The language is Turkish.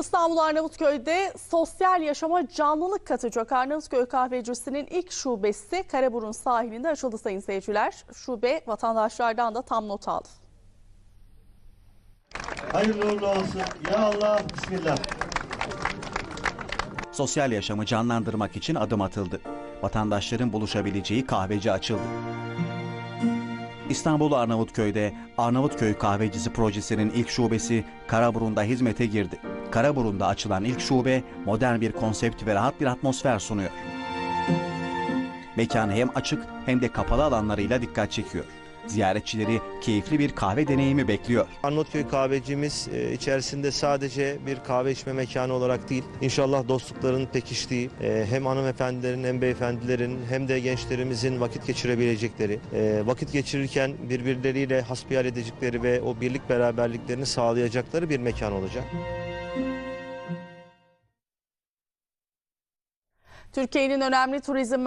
İstanbul Arnavutköy'de sosyal yaşama canlılık katacak Arnavutköy Kahvecisi'nin ilk şubesi Karaburun sahilinde açıldı sayın seyirciler. Şube vatandaşlardan da tam not aldı. Hayırlı uğurlu olsun. Ya Allah, Bismillah. Sosyal yaşamı canlandırmak için adım atıldı. Vatandaşların buluşabileceği kahveci açıldı. İstanbul Arnavutköy'de Arnavutköy Kahvecisi projesinin ilk şubesi Karaburun'da hizmete girdi. Karaburun'da açılan ilk şube modern bir konsept ve rahat bir atmosfer sunuyor. Mekan hem açık hem de kapalı alanlarıyla dikkat çekiyor. Ziyaretçileri keyifli bir kahve deneyimi bekliyor. Arnavutköy kahvecimiz e, içerisinde sadece bir kahve içme mekanı olarak değil, inşallah dostlukların pekiştiği, e, hem hanımefendilerin hem beyefendilerin hem de gençlerimizin vakit geçirebilecekleri, e, vakit geçirirken birbirleriyle hasbihal edecekleri ve o birlik beraberliklerini sağlayacakları bir mekan olacak. Türkiye'nin önemli turizm